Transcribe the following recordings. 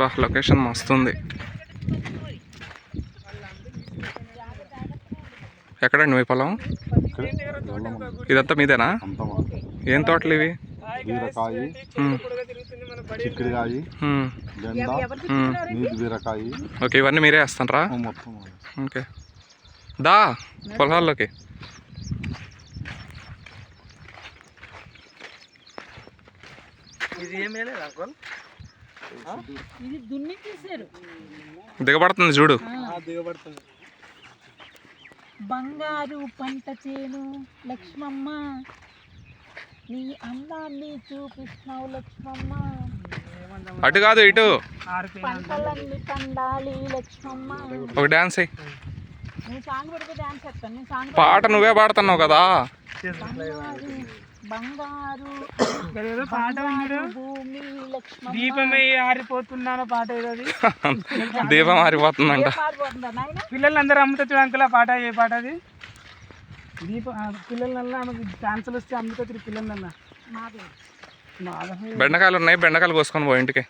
బా లొకేషన్ మస్తుంది. ఎక్కడండి మీ పొలం? ఇదంతా మీదేనా? ఏం తోటలు ఇవి? బీరకాయ చిక్కుడుకాయ. నీటి బీరకాయ. ఓకే ఇవన్నీ మీరే వేస్తారా ఓకే. దా పొలాల్లోకి. ఇది దున్ని తీసారు దిగబడుతుంది చూడు. బంగారు పంట చేను లక్ష్మమ్మ. నీ అందాన్ని చూపిస్తున్నావు లక్ష్మమ్మ. అటు కాదు ఇటు. పంటలన్నీ పండాలి లక్ష్మమ్మ. ఒక డ్యాన్స్ అయ్యి నేను సాంగ్ పెడితే డాన్స్ చేస్తాను నేను సాంగ్ పాట నువ్వే పాడుతున్నావు కదా. బంగారు దీపమై ఆరిపోతున్నాను పాట ఏదో అది? దీపం మారిపోతుందంట పాడిపోతుందా నాయన? పిల్లలు అందరూ అమ్ముతుంది అంకుల్ ఆ పాట ఏ పాట అది? దీప పిల్లలన్నా ఆమెకి ఛాన్సులు వస్తే అమ్ముతుంది పిల్లలన్నా మాది. బాగా బెండకాయలు ఉన్నాయి బెండకాయలు కోసుకొని పో ఇంటికి.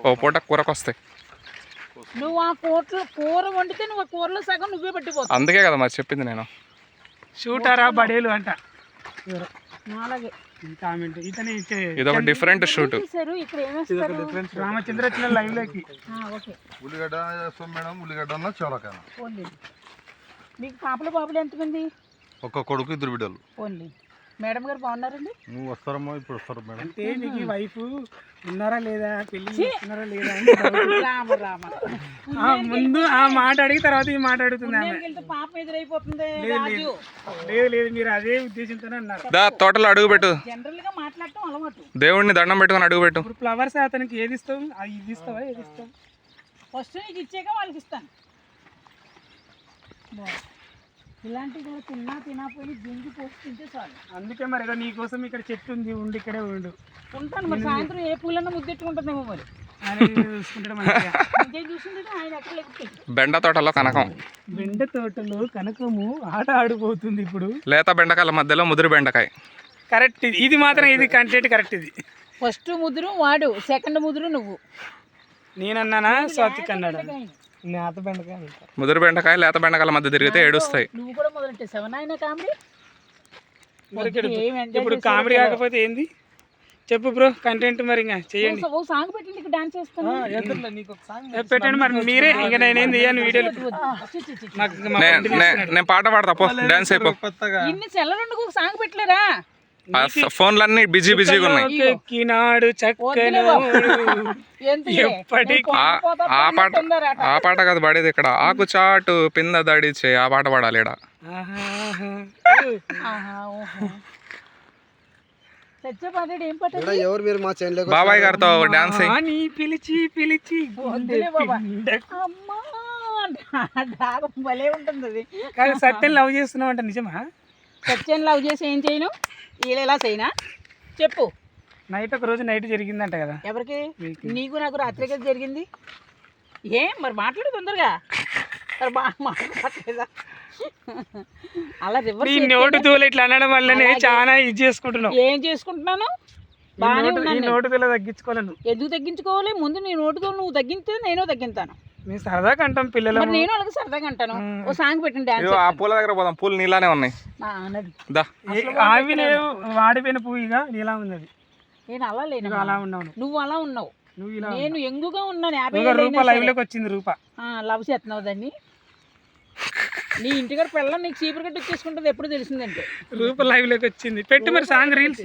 ఓ పూట కూరకు వస్తాయి నువ్వు ఆ కూరలో కూర వండితే నువ్వు ఆ కూరలో సగం నువ్వే పట్టిపోతావు. అందుకే కదా మరి చెప్పింది నేను. షూటారా బడేలు అంట. అలాగే కామెంట్ ఇతనే ఇచ్చే ఇది ఒక డిఫరెంట్ షూట్ ఇక్కడ ఏమేస్తారు రామచంద్ర వచ్చిన లైవ్లోకి ఓకే. ఉల్లిగడ్డ మేడం ఉల్లిగడ్డ చోలకాయ పోన్లే మీకు పాపల బాబులు ఎంతమంది? ఒక్క కొడుకు ఇద్దరు బిడ్డలు. పోన్లే మేడం గారు బాగున్నారండి? నువ్వు వస్తారమ్మో ఇప్పుడు వస్తారు మేడం. అంటే నీకు వైఫ్ ఉన్నారా లేదా పెళ్ళి చేసుకున్నారా లేదా అని. రామ రామ. ఆ, ముందు ఆ మాట అడిగి తర్వాత ఈ మాట అడుగుతుంది ఆమె. వెళ్తే పాపం ఎదురైపోతుంది రాజు. లేదు లేదు మీరు అదే ఉద్దేశంతోనే అన్నారు. దా తోటలో అడుగు పెట్టు. జనరల్గా మాట్లాడటం అలవాటు. దేవుడిని దండం పెట్టుకొని అడుగు పెట్టు. ఇప్పుడు ఫ్లవర్స్ అతనికి ఏది ఇస్తావు? అది ఇది ఇస్తావా? ఏది ఇస్తావు? ఫస్ట్ నీకు ఇచ్చాక వాళ్ళకి ఇస్తాను బాగుంది. ఇలాంటివి కూడా తిన్నా తినకపోయి గింజి పోసి తింటే చాలు. అందుకే మరి నీ కోసం ఇక్కడ చెట్టు ఉంది ఉండి ఇక్కడే ఉండు. ఉంటాను మరి సాయంత్రం ఏ పూలన్నా ముద్దెట్టుకుంటుందేమో మరి. బెండ తోటలో కనకం. బెండ తోటలో కనకము ఆట ఆడిపోతుంది ఇప్పుడు. లేత బెండకాయల మధ్యలో ముదిరి బెండకాయ. కరెక్ట్ ఇది. ఇది మాత్రం ఇది కంటెంట్ కరెక్ట్ ఇది. ఫస్ట్ ముదురు వాడు సెకండ్ ముదురు నువ్వు. నేనన్నానా? స్వాతిక్ అన్నాడు? నేత బెండకాయ అంట. ముదిరి బెండకాయ లేత బెండకాయల మధ్య తిరిగితే ఏడుస్తాయి. నువ్వు కూడా మొదలెట్టేసావా నాయన కామెడీ? మరి ఇక్కడ ఏం ఎంజాయ్ ఇప్పుడు కామెడీ కాకపోతే ఏంది? చెప్పు బ్రో కంటెంట్ మరి ఇంకా చేయండి. ఓ సాంగ్ పెట్టి నీకు డాన్స్ చేస్తాను. ఏ, పెట్టండి మరి మీరే ఇంకా నేనేం తీయను వీడియోలు. నాకు నేను పాట పాడతా పో డాన్స్ అయిపో. ఇన్ని సెల్లలుండి ఒక సాంగ్ పెట్టలేరా ఫోన్లన్నీ బిజీ బిజీగా ఉన్నాయి. ఎక్కినాడు చక్కను ఎప్పటికీ ఆ- పాట ఆ పాట కాదు పడేది ఇక్కడ. ఆకు చాటు పింద దడిచే ఆ పాట పాడాలి ఇక్కడ బాబాయ్ గారితో డాన్స్ పిలిచి పిలిచి కాదు సత్యం లవ్ చేస్తున్నావు అంట నిజమా? సత్యం లవ్ చేసి ఏం చేయను? వీళ్ళు ఎలా చేయనా? చెప్పు. నైట్ ఒక రోజు నైట్ జరిగిందంట కదా. ఎవరికి. నీకు నాకు రాత్రికే జరిగింది. ఏం? మరి మాట్లాడు తొందరగా. మరి బా మాట్లాడలేదా? అలా రివర్స్ నోటు తూలు ఇట్లా అనడం వల్లనే చాలా ఇది చేసుకుంటున్నావు. ఏం చేసుకుంటున్నాను? బాగానే నోటు తగ్గించుకోలేను ఎందుకు తగ్గించుకోవాలి? ముందు నీ నోటుతో నువ్వు తగ్గితే నేను తగ్గింతాను. మేము సరదాగా అంటాం పిల్లలు మరి నేను అలాగే సరదాగా అంటాను. ఓ సాంగ్ పెట్టండి డాన్స్ ఆ పూల దగ్గర పోదాం. పూలు నీలానే ఉన్నాయి. అన్నది దా. ఆవి లేవు వాడిపోయిన పువ్వు ఇక నీలా ఉంది అది నేను అలా లేను నువ్వు అలా ఉన్నావు నువ్వు. అలా ఉన్నావు. నువ్వు ఇలా నేను ఎంగుగా ఉన్నాను యాభై రూప లైవ్. లోకి వచ్చింది రూప. ఆ, లవ్ చేస్తున్నావు దాన్ని. నీ ఇంటికాడ పిల్లలు నీకు చీపురు కట్టి వచ్చేసుకుంటుంది ఎప్పుడు తెలిసిందంటే. రూప లైవ్లోకి వచ్చింది. పెట్టు మరి సాంగ్ రీల్స్.